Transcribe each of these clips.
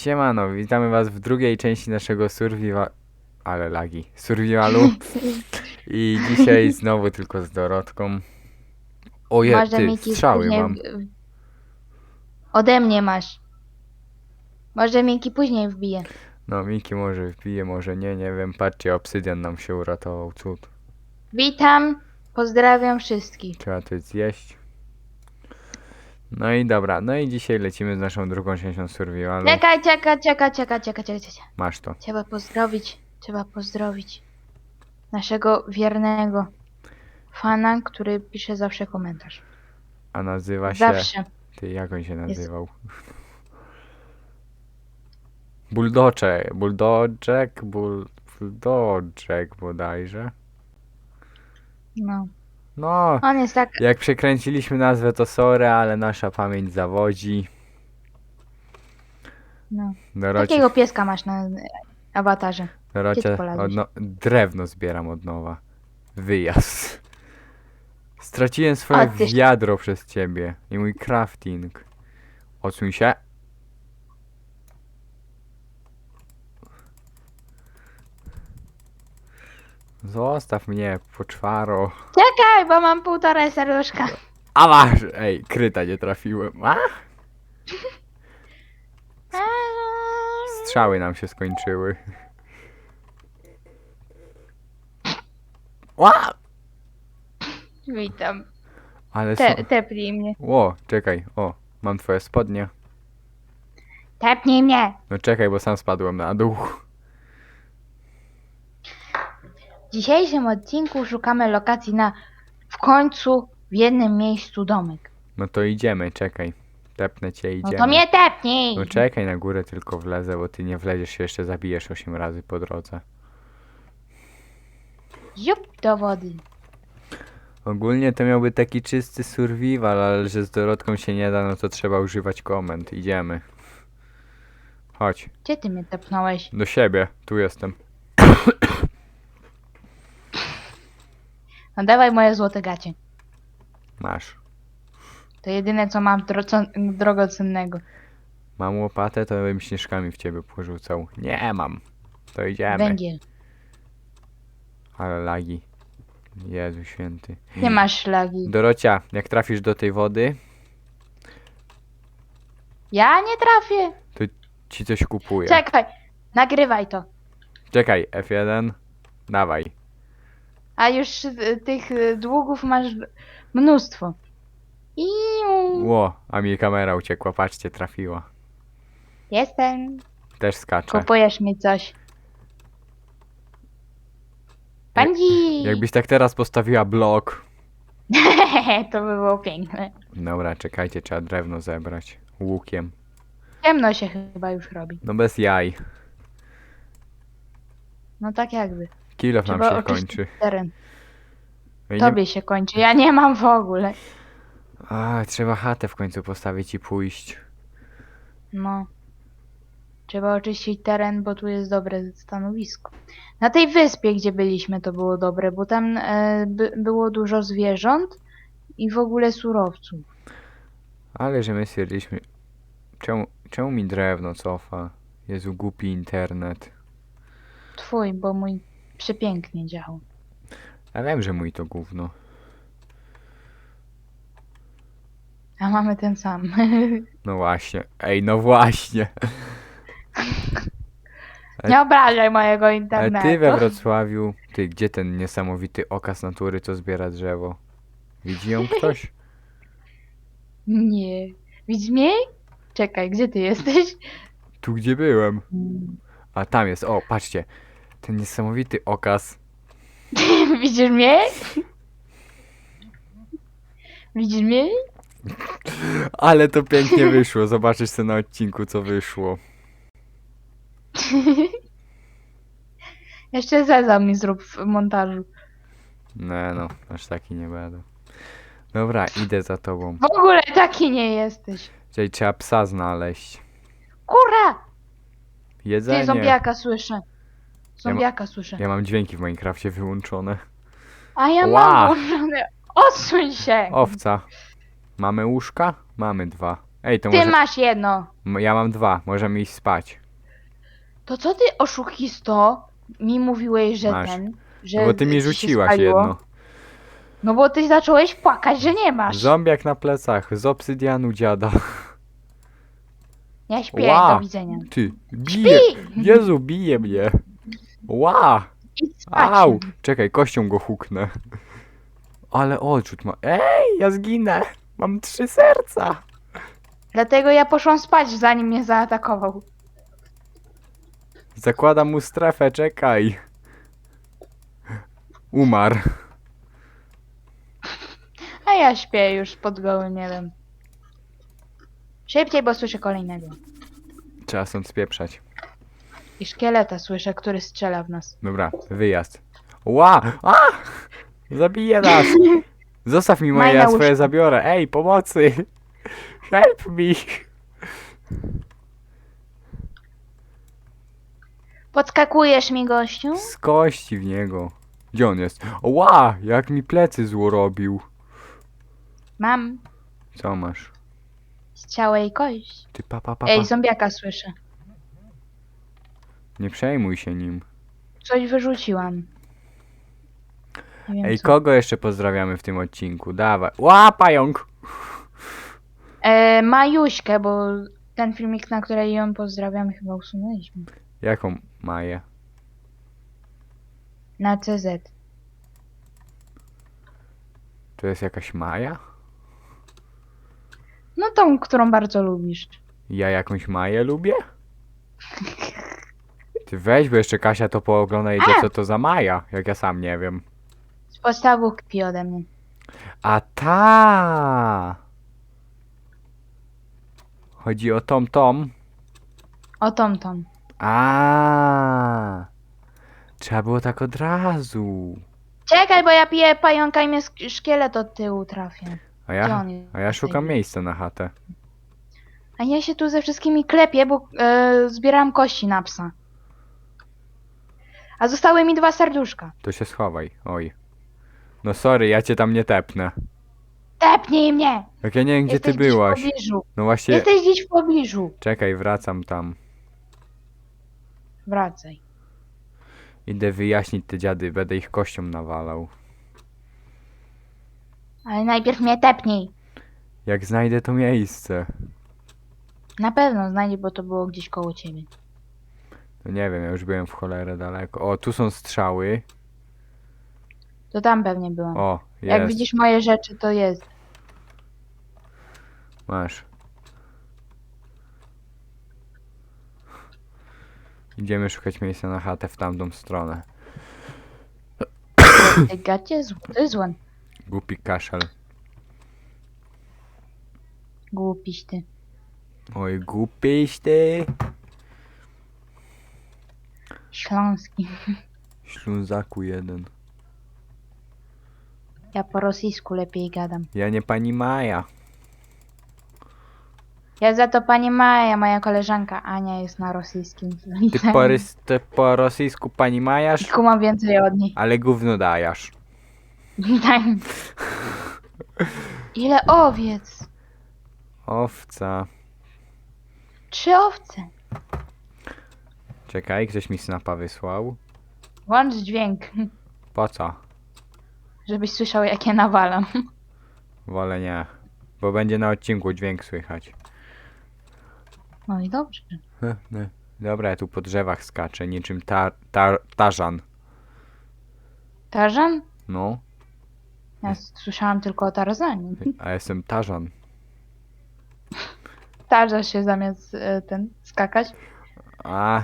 Siemano, witamy was w drugiej części naszego survival... Ale lagi. Survivalu. I dzisiaj znowu tylko z Dorotką. Oje, Może ty, strzały później mam. Ode mnie masz. Może Miki później wbije. No, Miki może wbije, może nie, nie wiem. Patrzcie, obsydian nam się uratował, cud. Witam, pozdrawiam wszystkich. Trzeba to zjeść. No i dobra, no i dzisiaj lecimy z naszą drugą częścią survivalu. Czekaj, czekaj, czekaj, czekaj, czekaj, czekaj, czekaj. Masz to. Trzeba pozdrowić, trzeba pozdrowić naszego wiernego fana, który pisze zawsze komentarz. A nazywa się... Zawsze. Ty, jak on się nazywał? Buldoczek, buldoczek, bul, buldoczek bodajże. No. No, On jest tak. jak przekręciliśmy nazwę to sorry, ale nasza pamięć zawodzi. No. Dorocie, Takiego pieska masz na awatarze. Dorocie drewno zbieram od nowa. Wyjazd. Straciłem swoje A, wiadro przez ciebie i mój crafting. Odsuń się. Zostaw mnie, poczwaro. Czekaj, bo mam półtora serduszka. A masz! Ej, kryta nie trafiłem. A? Strzały nam się skończyły. Ła! Witam. Ale są... Te, tepnij mnie. Ło, czekaj, o, mam twoje spodnie. Tepnij mnie. No czekaj, bo sam spadłem na dół. W dzisiejszym odcinku szukamy lokacji na w końcu w jednym miejscu domek. No to idziemy, czekaj. Tepnę cię, No idziemy. to mnie tepnij! No czekaj, na górę tylko wlezę, bo ty nie wleziesz się, jeszcze zabijesz 8 razy po drodze. Ziup do wody. Ogólnie to miałby taki czysty survival, ale że z Dorotką się nie da, no to trzeba używać komend. Idziemy. Chodź, Gdzie ty mnie tepnąłeś? do siebie, tu jestem. No dawaj moje złote gacie. Masz. To jedyne co mam dro- drogocennego. Mam łopatę, to bym śnieżkami w ciebie porzucał. Nie mam. To idziemy. Węgiel. Ale lagi. Jezu święty. Nie masz szlagi. Dorocia, jak trafisz do tej wody, Ja nie trafię. ci coś kupuje. Czekaj. Nagrywaj to. Czekaj, F1. Dawaj. A już y, tych y, długów masz mnóstwo. Iu. Ło, a mi kamera uciekła, patrzcie, trafiła. Jestem. Też skacze. Kupujesz mi coś. Bandzi! Jakbyś tak teraz postawiła blok. to by było piękne. Dobra, czekajcie, trzeba drewno zebrać. Łukiem. Ciemno się chyba już robi. No bez jaj. No tak jakby. Kilof nam Trzeba się oczyścić kończy. Teren. No i nie... Tobie się kończy. Ja nie mam w ogóle. A, trzeba chatę w końcu postawić i pójść. No. Trzeba oczyścić teren, bo tu jest dobre stanowisko. Na tej wyspie, gdzie byliśmy, to było dobre, bo tam e, by, było dużo zwierząt i w ogóle surowców. Ale że my stwierdziliśmy... Czemu, czemu mi drewno cofa? Jezu, głupi internet. Twój, bo mój przepięknie działał. Ja wiem, że mój to gówno. A mamy ten sam. No właśnie. Ej, no właśnie. nie obrażaj mojego Ale internetu. ty we Wrocławiu... Ty, gdzie ten niesamowity okaz natury, co zbiera drzewo? Widzi ją ktoś? Nie. Widzisz mnie? Czekaj, gdzie ty jesteś? Tu, gdzie byłem. A tam jest, o, patrzcie. Ten niesamowity okaz. Widzisz mnie? Widzisz mnie? Ale to pięknie wyszło. Zobaczysz sobie na odcinku, co wyszło. Jeszcze zezam mi zrób w montażu. Nie no, aż taki nie będę. Dobra, idę za tobą. W ogóle taki nie jesteś. Czyli trzeba psa znaleźć. Kurra! Ty Jedzenie. zombiaka słyszę. Zombiaka słyszę. Ja mam dźwięki w Minecrafcie wyłączone. A ja Ła! mam włączone. Odsuń się! Owca. Mamy łóżka? Mamy dwa. Ej, to Ty może... masz jedno. M- Ja mam dwa, możemy iść spać. To co ty oszukisto mi mówiłeś, że Masz. ten, No że bo ty mi ci się rzuciłaś spaliło? jedno. No bo ty zacząłeś płakać, że nie masz. Zombiak na plecach, z obsydianu dziada. Ja śpię, Ła. do widzenia. Ty, bije! Śpi! Jezu, bije mnie! Ła! Au! Czekaj, kością go huknę. Ale odrzut ma. Ej, ja zginę! Mam trzy serca! Dlatego ja poszłam spać, zanim mnie zaatakował. Zakładam mu strefę, czekaj. Umarł. A ja śpię już pod gołym niebem. Szybciej, bo słyszę kolejnego. Trzeba stąd spieprzać. I szkieleta słyszę, który strzela w nas. Dobra, wyjazd. Ła! A! Zabije nas! Zostaw mi moje, ja swoje łóżko. zabiorę. Ej, pomocy! Help me! Podskakujesz mi, gościu? Z kości w niego. Gdzie on jest? Ła! Jak mi plecy zło robił. Mam Co masz? i kość. Ty pa, pa, pa, pa. Ej, zombiaka słyszę. Nie przejmuj się nim. Coś wyrzuciłam. Nie wiem Ej, co. kogo jeszcze pozdrawiamy w tym odcinku? Dawaj. Ła, pająk! E, Majuśkę, bo ten filmik, na której ją pozdrawiamy, chyba usunęliśmy. Jaką Maję? Na CZ. To jest jakaś Maja? No tą, którą bardzo lubisz. Ja jakąś Maję lubię? Ty weź, bo jeszcze Kasia to poogląda i wie co to za Maja, jak ja sam nie wiem. Z podstawówki ode mnie. A ta! Chodzi o Tom Tom. O tą, tą. A! Trzeba było tak od razu. Czekaj, bo ja piję pająka i mnie sk- szkielet od tyłu trafia. A Gdzie ja, on jest? a ja szukam miejsca na chatę. A ja się tu ze wszystkimi klepię, bo e, zbieram kości na psa. A zostały mi dwa serduszka. To się schowaj. Oj. No sorry, ja cię tam nie tepnę. Tepnij mnie! Jak ja nie wiem, gdzie Jesteś ty gdzieś byłaś. w pobliżu. No właśnie. Jesteś gdzieś w pobliżu. Czekaj, wracam tam. Wracaj. Idę wyjaśnić te dziady, będę ich kością nawalał. Ale najpierw mnie tepnij. Jak znajdę to miejsce. Na pewno znajdzie, bo to było gdzieś koło ciebie. No nie wiem, ja już byłem w cholerę daleko. O, tu są strzały. To tam pewnie byłam. O, Jak jest. widzisz moje rzeczy, to jest. Masz. Idziemy szukać miejsca na chatę w tamtą stronę. Ty gacie, zł- to jest złon. Głupi kaszel. Głupiś ty. Oj, głupiś ty. Śląski. Ślązaku jeden. Ja po rosyjsku lepiej gadam. Ja nie pani Maja. Ja za to pani Maja, moja koleżanka Ania jest na rosyjskim. Ty po, rys- ty po rosyjsku pani Majasz, Kumam więcej od niej. ale gówno dajasz. Tak. Ile owiec? Owca. Trzy owce. Czekaj, ktoś mi snapa wysłał. Włącz dźwięk, Po co? żebyś słyszał jak ja nawalam. Wolę nie. Bo będzie na odcinku dźwięk słychać. No i dobrze. Dobra, ja tu po drzewach skaczę, niczym tar- tar- tarzan. Tarzan? No, Ja słyszałam tylko o Tarzanie. a jestem tarzan. Tarzasz się zamiast e, ten skakać. A,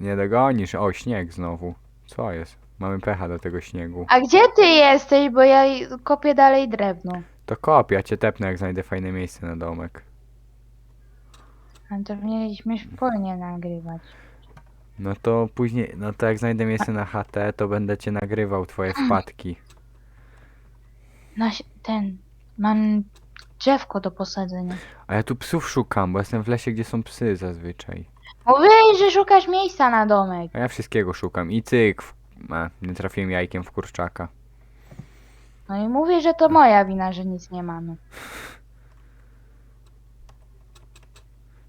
nie dogonisz. O, śnieg znowu. Co jest? Mamy pecha do tego śniegu. A gdzie ty jesteś? Bo ja kopię dalej drewno. To kop, ja cię tepnę, jak znajdę fajne miejsce na domek. A to mieliśmy wspólnie nagrywać. No to później, no to jak znajdę miejsce na chatę, to będę cię nagrywał, twoje wpadki. Na si- ten. Mam drzewko do posadzenia. A ja tu psów szukam, bo jestem w lesie, gdzie są psy zazwyczaj. Mówiłeś, że szukasz miejsca na domek. A ja wszystkiego szukam. I cyk, w... a, nie trafiłem jajkiem w kurczaka. No i mówię, że to moja wina, że nic nie mamy.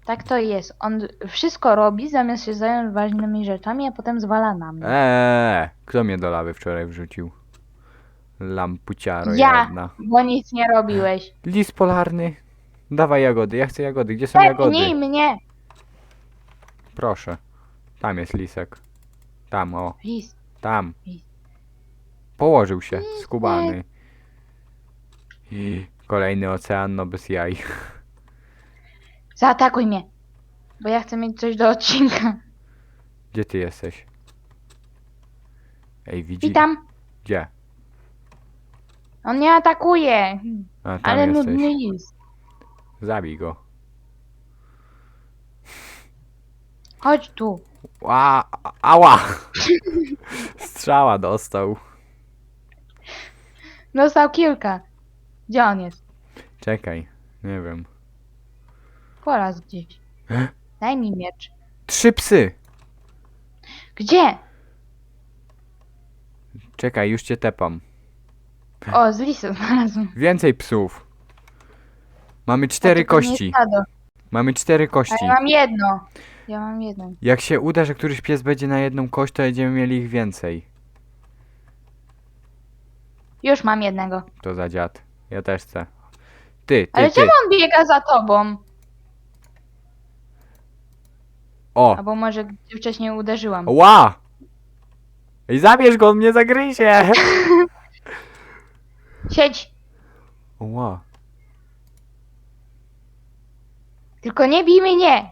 Tak to jest. On wszystko robi, zamiast się zająć ważnymi rzeczami, a potem zwala na mnie. Eee, kto mnie do lawy wczoraj wrzucił? Lampuciaro Ja. jedna. Bo nic nie robiłeś. Lis polarny. Dawaj jagody, ja chcę jagody. Gdzie są jagody? Pepnij mnie! Proszę. Tam jest lisek. Tam, o. Lis. Tam. Położył się, skubany. I kolejny ocean, no bez jaj. Zaatakuj mnie. Bo ja chcę mieć coś do odcinka. Gdzie ty jesteś? Ej, widzi? Witam. Gdzie? On nie atakuje. A, tam Ale jesteś. nudny lis. Zabij go. Chodź tu. Ła, ała! Strzała dostał. Dostał kilka. Gdzie on jest? Czekaj, nie wiem. Poraz gdzieś. E? Daj mi miecz. Trzy psy! Gdzie? Czekaj, już cię tepam. O, z lisu znalazłem. Więcej psów. Mamy cztery A nie kości. stado. Mamy cztery kości. ja mam jedno. Ja mam jedną. Jak się uda, że któryś pies będzie na jedną kość, to będziemy mieli ich więcej. Już mam jednego. To za dziad. Ja też chcę. Ty, ty, Ale ty. czemu on biega za tobą? O! Albo może wcześniej uderzyłam. Ła! Ej, zabierz go, on mnie zagryzie! Siedź. Ła. Tylko nie bij mnie.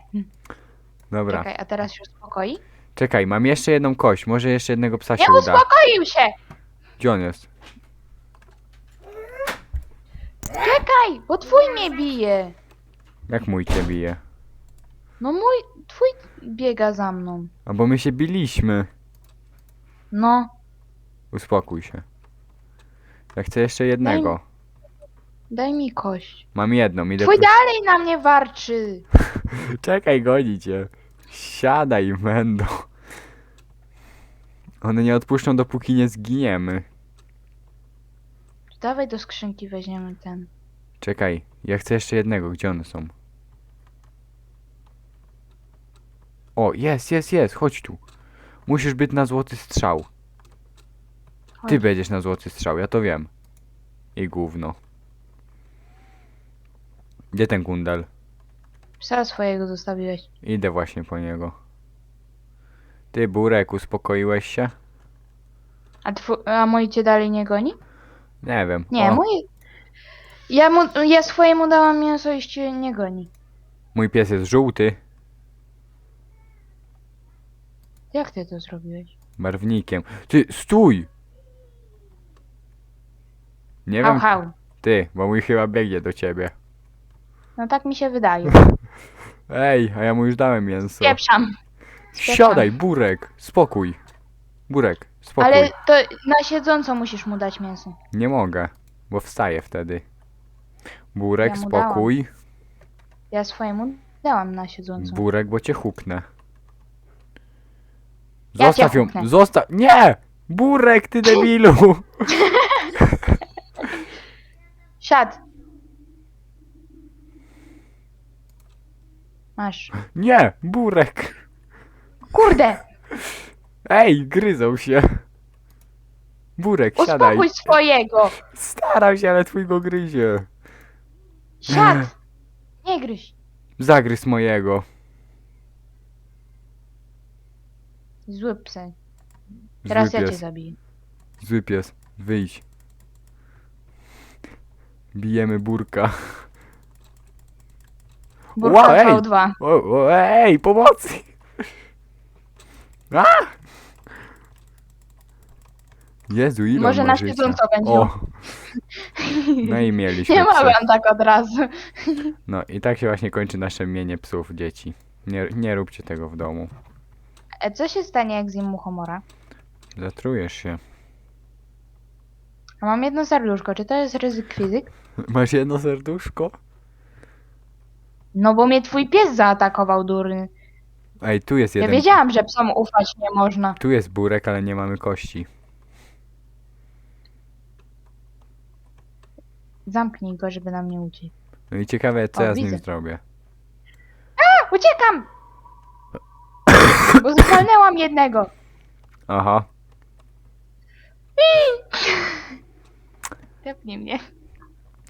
Dobra. Czekaj, a teraz się uspokoi? Czekaj, mam jeszcze jedną kość. Może jeszcze jednego psa Nie się uda. uspokoił się. Gdzie on jest? Czekaj, bo twój mnie bije. Jak mój cię bije? No mój, twój biega za mną. A bo my się biliśmy. No, Uspokój się. Ja chcę jeszcze jednego. daj mi kość. Mam jedną, idę Twój po... dalej na mnie warczy. Czekaj, goni cię. Siadaj, Mendo. One nie odpuszczą, dopóki nie zginiemy. Dawaj do skrzynki weźmiemy ten. Czekaj, ja chcę jeszcze jednego. Gdzie one są? O, jest, jest, jest. Chodź tu. Musisz być na złoty strzał. Ty Chodź. będziesz na złoty strzał, ja to wiem. I gówno. Gdzie ten kundel? Psa swojego zostawiłeś. Idę właśnie po niego. Ty, Burek, uspokoiłeś się? A, twu, a mój cię dalej nie goni? Nie wiem. Nie, o, mój... Ja, mu, ja swojemu dałam mięso i cię nie goni. mój pies jest żółty. Jak ty to zrobiłeś? Barwnikiem. Ty, stój! Nie Hał, wiem, hał. ty, bo mój chyba biegnie do ciebie. No tak mi się wydaje. Ej, a ja mu już dałem mięso. Pieprzam. Siadaj, Burek, spokój. Burek, spokój. Ale to na siedząco musisz mu dać mięso. Nie mogę, bo wstaję wtedy. Burek, Ja mu dałam. spokój. Ja swojemu dałam na siedząco. Burek, bo cię huknę. Ja cię Zostaw ją, huknę. zostaw. Nie! Burek, ty debilu! Siad. Masz. Nie! Burek! Kurde! Ej, gryzą się. Burek, siadaj. Uspokój swojego! Staram się, ale twój go gryzie. Siad! Nie gryź. Zagryz mojego. Zły psy. Teraz Zły ja cię pies. zabiję. Zły pies, wyjdź. Bijemy burka. Burka Wow, ej! V2. O, o, ej, pomocy! A! Jezu, ile Może on na życia? siedząco będzie. O! No i mieliśmy Nie psy. mogłam tak od razu. No i tak się właśnie kończy nasze mienie psów dzieci. Nie, nie róbcie tego w domu. E, co się stanie, jak zjem muchomora? Zatrujesz się. A mam jedno serduszko. Czy to jest ryzyk fizyk? Masz jedno serduszko? No bo mnie twój pies zaatakował, durny. Ej, tu jest Ja jeden. wiedziałam, że psom ufać nie można. Tu jest burek, ale nie mamy kości. Zamknij go, żeby nam nie uciekł. No i ciekawe, co O, ja z nim widzę. zrobię. Uciekam! Bo zwalnęłam jednego. Aha. Tepnij mnie.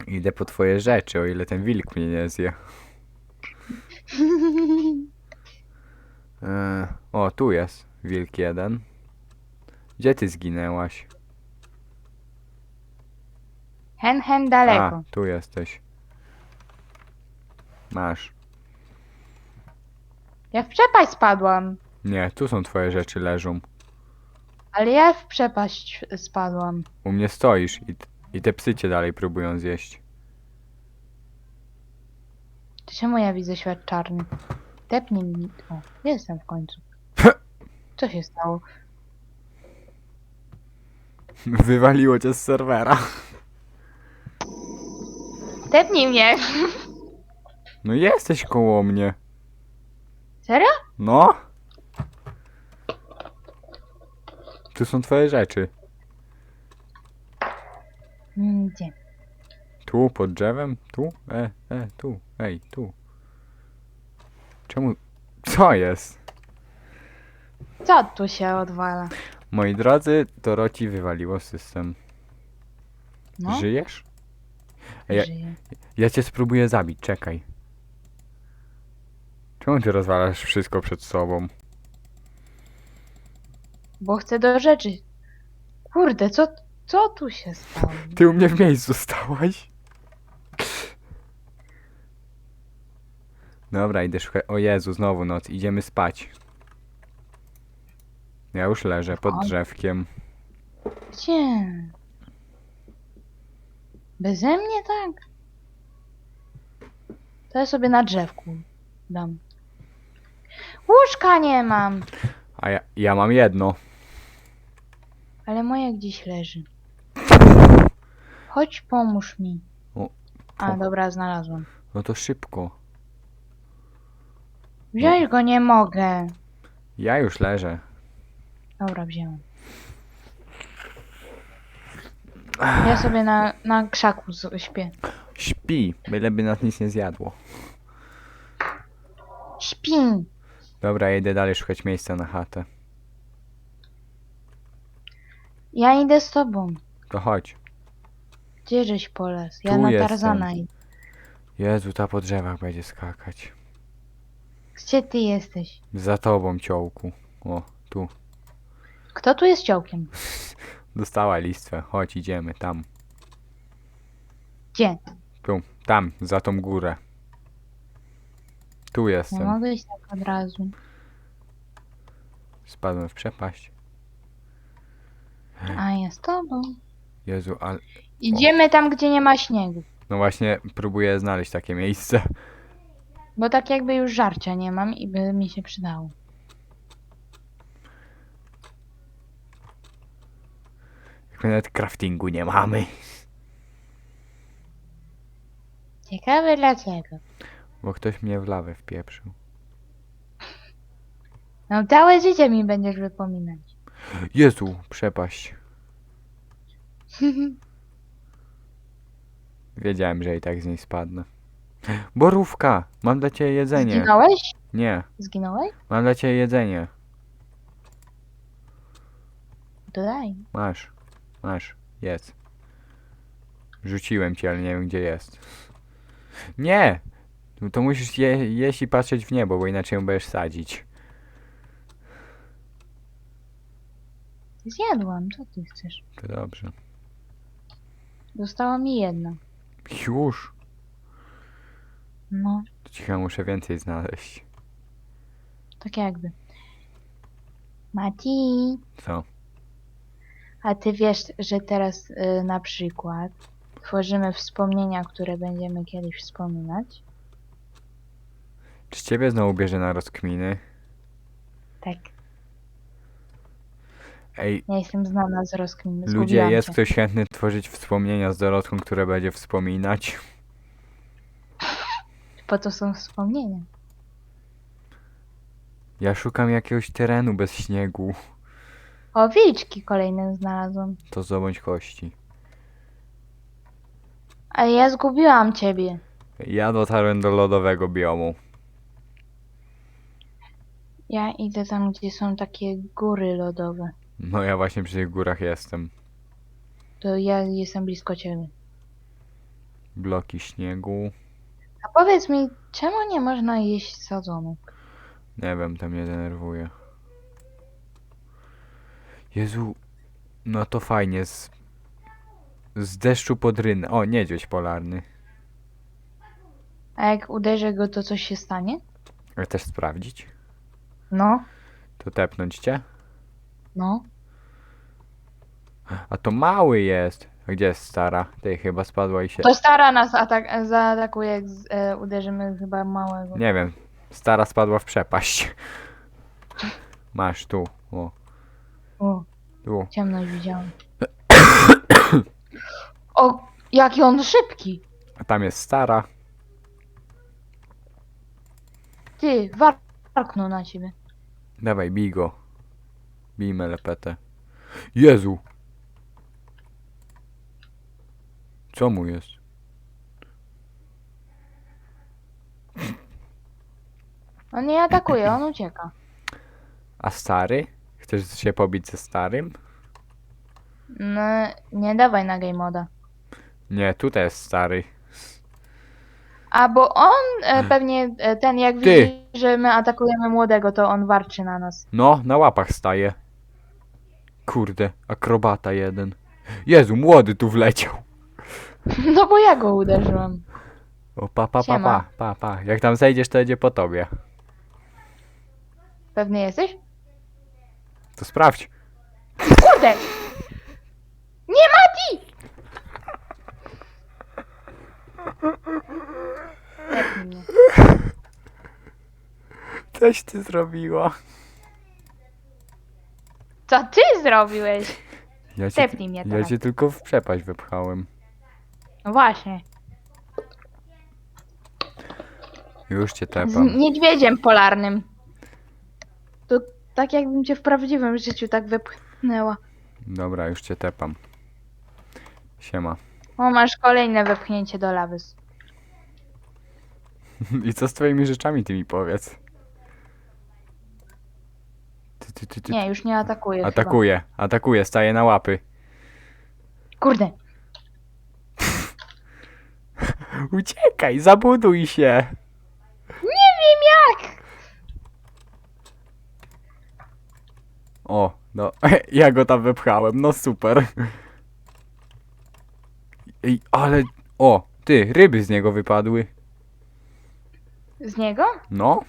Idę po twoje rzeczy, o ile ten wilk mnie nie zje. E, o, tu jest wilk jeden. Gdzie ty zginęłaś? Hen, hen A, daleko. tu jesteś. Masz. Ja w przepaść spadłam. Nie, tu są twoje rzeczy leżą. Ale ja w przepaść spadłam. U mnie stoisz i, i te psy cię dalej próbują zjeść. To czemu ja widzę świat czarny? Tepnij mi. O, jestem w końcu. Co się stało? Wywaliło cię z serwera. Tepnij mnie! No jesteś koło mnie. Serio? No. Tu są twoje rzeczy. Mm, Gdzie? Tu, pod drzewem? Tu? E, e, tu. Ej, tu. Czemu? Co jest? Co tu się odwala? Moi drodzy, Doroci wywaliło system. No, Żyjesz? ja- żyję. Ja cię spróbuję zabić, czekaj. Czemu ty rozwalasz wszystko przed sobą? Bo chcę do rzeczy. Kurde, co, co tu się stało? Ty u mnie w miejscu stałaś? Dobra, idę szukać. O Jezu, znowu noc. Idziemy spać. Ja już leżę pod O. drzewkiem. Gdzie? Beze mnie tak? To ja sobie na drzewku dam. Łóżka nie mam, A ja, ja mam jedno. ale moje gdzieś leży. Chodź, pomóż mi. O, A, po- dobra, znalazłam. No to szybko. Wziąć go nie mogę. Ja już leżę. Dobra, wzięłam. Ja sobie na, na krzaku z- śpię. Śpi, byleby nas nic nie zjadło. Śpi! Dobra, ja idę dalej szukać miejsca na chatę. Ja idę z tobą. To chodź. Gdzie żeś polas? Ja Tu na jestem. Tarzana idę. Jezu, ta po drzewach będzie skakać. Gdzie ty jesteś? Za tobą, ciołku. O, tu. Kto tu jest ciołkiem? Dostała listwę. Chodź, idziemy tam. Gdzie? Tu, tam, za tą górę. Tu Nie jestem. mogę iść tak od razu. Spadłem w przepaść. A ja z tobą. Jezu, ale... Idziemy tam, gdzie nie ma śniegu. No właśnie, próbuję znaleźć takie miejsce. Bo tak jakby już żarcia nie mam i by mi się przydało. Jak my nawet craftingu nie mamy. Ciekawe dlaczego. Bo ktoś mnie w lawę wpieprzył. No całe życie mi będziesz wypominać. Jezu, przepaść. Wiedziałem, że i tak z niej spadnę. Borówka! Mam dla ciebie jedzenie. Zginąłeś? Nie, Zginąłeś? mam dla ciebie jedzenie. To daj. Masz, masz, jedz. Rzuciłem ci, ale nie wiem gdzie jest. Nie! No To musisz je, jeść i patrzeć w niebo, bo inaczej ją będziesz sadzić. Zjadłam, co ty chcesz? To dobrze. Została mi jedna. Już! No, To cicho muszę więcej znaleźć. tak jakby. Mati, Co? a ty wiesz, że teraz y, na przykład tworzymy wspomnienia, które będziemy kiedyś wspominać? Czy ciebie znowu bierze na rozkminy? Tak, Ej, ja jestem znana z rozkmin. ludzie, zgubiłam jest ktoś chętny tworzyć wspomnienia z Dorotką, które będzie wspominać? Po to są wspomnienia. Ja szukam jakiegoś terenu bez śniegu. O, wilczki kolejne znalazłam. To zdobądź kości. Ale ja zgubiłam ciebie. Ja dotarłem do lodowego biomu. Ja idę tam, gdzie są takie góry lodowe. No ja właśnie przy tych górach jestem. To ja jestem blisko ciebie. Bloki śniegu. Powiedz mi, czemu nie można jeść sadzonek? Nie wiem, to mnie denerwuje. Jezu, no to fajnie. Z, z deszczu pod rynę. O, niedźwiedź polarny. A jak uderzę go, to coś się stanie? Ale też sprawdzić? No, To tepnąć cię? no. A to mały jest. Gdzie jest stara? Ty chyba spadła i się... To stara nas atak zaatakuje, jak z, e, uderzymy chyba małego. Nie wiem. Stara spadła w przepaść. Masz tu. O, O, tu. ciemność widziałem. o, jaki on szybki! A tam jest stara. Ty, war- warknął na ciebie. Dawaj, bij go. Bijmy lepetę. Jezu! Co mu jest? On nie atakuje, on ucieka. A stary? Chcesz się pobić ze starym? No, nie dawaj na game moda. Nie, tutaj jest stary. A bo on e, pewnie e, ten jak Ty. widzi, że my atakujemy młodego, to on warczy na nas. No, na łapach staje. Kurde, akrobata jeden. Jezu, młody tu wleciał. No bo ja go uderzyłem. O, pa, pa, pa, Siema. pa, pa, pa. Jak tam zejdziesz, to jedzie po tobie. Pewny jesteś? To sprawdź. Kurde! Nie Mati! Tepnij mnie. Coś ty zrobiła. Co ty zrobiłeś? Ja cię, Tepnij mnie ja teraz. cię tylko w przepaść wypchałem. No właśnie. Już cię Z tepam. niedźwiedziem polarnym. To tak jakbym cię w prawdziwym życiu tak wepchnęła. Dobra, już cię tepam. Siema. O, masz kolejne wepchnięcie do lawy. I co z twoimi rzeczami, ty mi powiedz. Ty, ty, ty, ty. Nie, już nie atakuję. Atakuje, atakuje, staje na łapy. Chyba. Kurde. Uciekaj, zabuduj się. Nie wiem jak! O, no, ja go tam wepchałem, no super. Ej, ale, o, ty, ryby z niego wypadły. Z niego? No,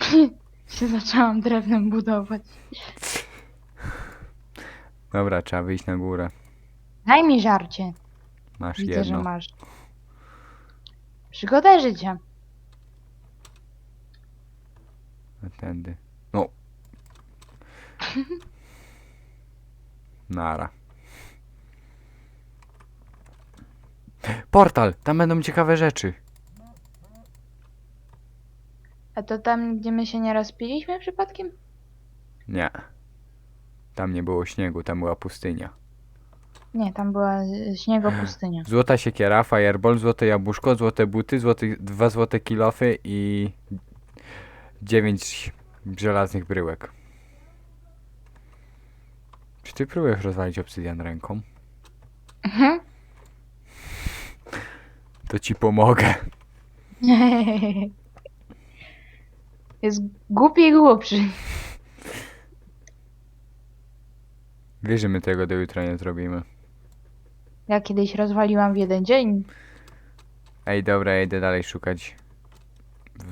się zaczęłam drewnem budować. dobra, trzeba wyjść na górę. Daj mi żarcie. Masz Widzę, że jedno. masz. Przygoda życia. Tędy. No. Nara. Portal! Tam będą ciekawe rzeczy. A to tam, gdzie my się nie rozpiliśmy przypadkiem? Nie. Tam nie było śniegu, tam była pustynia. Nie, tam była y, śniegopustynia. Złota siekiera, fireball, złote jabłuszko, złote buty, złoty, dwa złote kilofy i dziewięć żelaznych bryłek. Czy ty próbujesz rozwalić obsydian ręką? Mhm. To ci pomogę. Jest głupi i głupszy. Wiesz, że my tego do jutra nie zrobimy. Ja kiedyś rozwaliłam w jeden dzień. Ej, dobra, ja idę dalej szukać.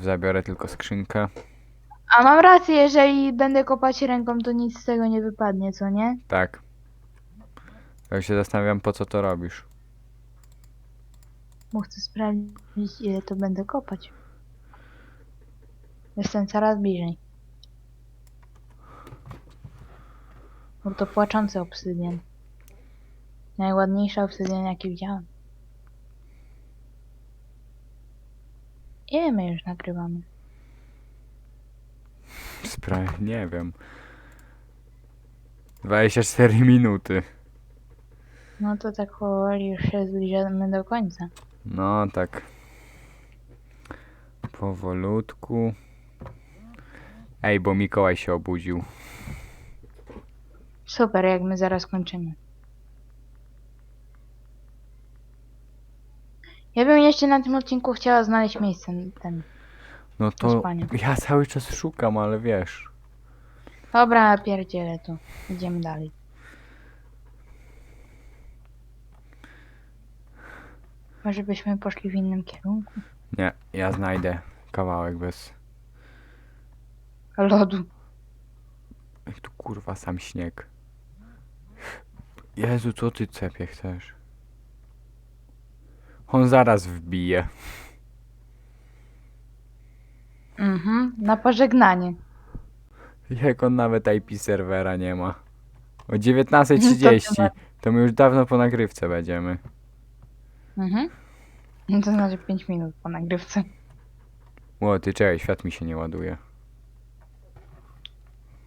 Zabiorę tylko skrzynkę. A mam rację, jeżeli będę kopać ręką, to nic z tego nie wypadnie, co nie? Tak. Ja się zastanawiam, po co to robisz. Bo chcę sprawdzić, ile to będę kopać. Jestem coraz bliżej. Był to płaczący obsydian. Najładniejszy obsydian, jaki widziałem. Ile my już nagrywamy? Spra- nie wiem. 24 minuty. No to tak powoli już się zbliżamy do końca. No, tak. Powolutku. Ej, bo Mikołaj się obudził. Super, jak my zaraz kończymy. Ja bym jeszcze na tym odcinku chciała znaleźć miejsce ten. No Do to spania. ja cały czas szukam, ale wiesz. Dobra, pierdzielę tu. Idziemy dalej. Może byśmy poszli w innym kierunku? Nie, ja znajdę kawałek bez... Lodu. Ej, tu kurwa sam śnieg. Jezu, co ty cepie chcesz? On zaraz wbije. Mhm, na pożegnanie. Jak on nawet IP serwera nie ma. O 19.30. To my już dawno po nagrywce będziemy. Mhm. No To znaczy 5 minut po nagrywce. Ło, ty czekaj, świat mi się nie ładuje.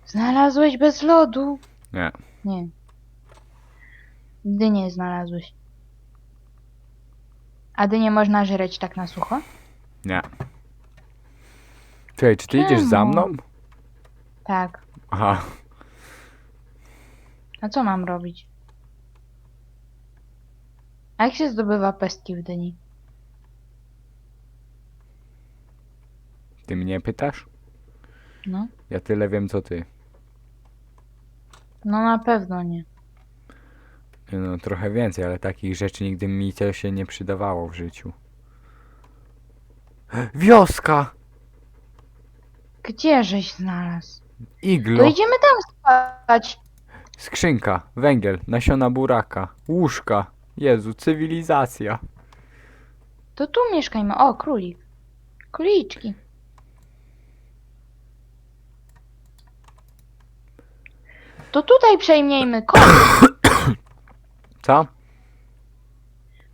Znalazłeś bez lodu? Nie. Nie. Dynię znalazłeś. A dynię można żreć tak na sucho? Nie. Czekaj, czy ty idziesz za Czemu? mną? Tak. Aha. A co mam robić? A jak się zdobywa pestki w dyni? Ty mnie pytasz? No. Ja tyle wiem co ty. No na pewno nie. No trochę więcej, ale takich rzeczy nigdy mi to się nie przydawało w życiu. Wioska! Gdzie żeś znalazł? To Iglo! idziemy tam spać. Skrzynka, węgiel, nasiona buraka, łóżka. Jezu, cywilizacja. To tu mieszkajmy. O, królik. Króliczki. To tutaj przejmijmy. Co?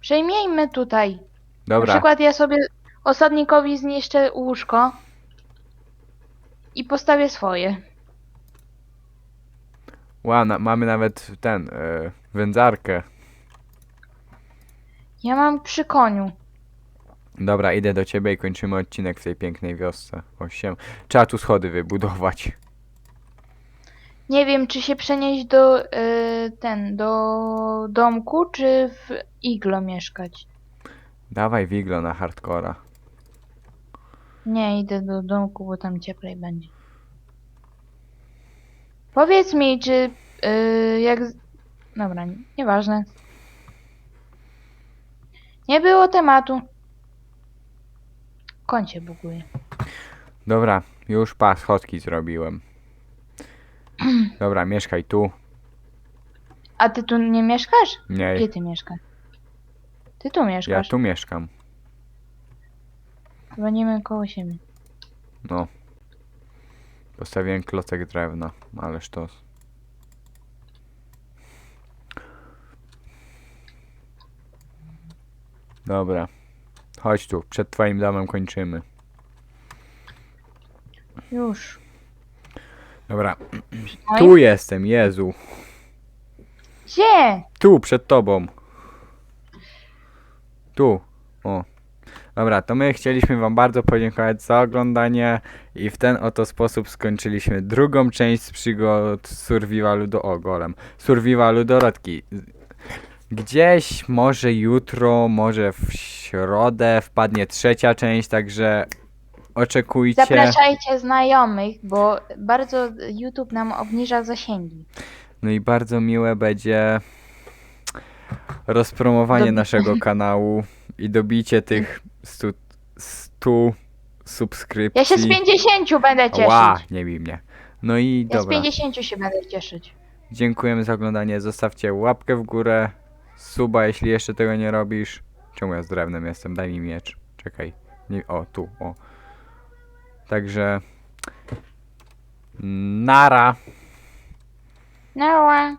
Przejmijmy tutaj. Na Dobra, przykład ja sobie osadnikowi zniszczę łóżko i postawię swoje. Ła, na, mamy nawet ten, e, wędzarkę. Ja mam przy koniu. Dobra, idę do ciebie i kończymy odcinek w tej pięknej wiosce. Osiem. Trzeba tu schody wybudować. Nie wiem, czy się przenieść do y, ten, do domku, czy w iglo mieszkać. Dawaj wiglo na hardcora. Nie, idę do domku, bo tam cieplej będzie. Powiedz mi, czy y, jak... z- Dobra, nieważne. Nie było tematu. Koń się buguje. Dobra, już pas, schodki zrobiłem. Dobra, mieszkaj tu. A ty tu nie mieszkasz? Gdzie Nie, ty mieszkasz? Ty tu ja mieszkasz. tu mieszkam. Dzwonimy koło siebie. No. Postawiłem klocek drewna, ale sztos. Dobra. Chodź tu, przed twoim domem kończymy. Już. Dobra, Oj. tu jestem, Jezu. Gdzie? Tu, przed tobą. Tu. O. Dobra, to my chcieliśmy wam bardzo podziękować za oglądanie i w ten oto sposób skończyliśmy drugą część z przygód Survivalu do o, golem. Survivalu Dorotki. Gdzieś może jutro, może w środę wpadnie trzecia część, także oczekujcie. Zapraszajcie znajomych, bo bardzo YouTube nam obniża zasięgi. No i bardzo miłe będzie rozpromowanie naszego kanału i dobicie tych 100, 100 subskrypcji. Ja się z 50 będę cieszyć. Ła, nie bij mnie. No i Ja z dobra, 50 się będę cieszyć. dziękujemy za oglądanie. Zostawcie łapkę w górę, suba, jeśli jeszcze tego nie robisz. Czemu ja z drewnem jestem? Daj mi miecz. Czekaj. Nie, o, tu, o. Także... Nara. Nara.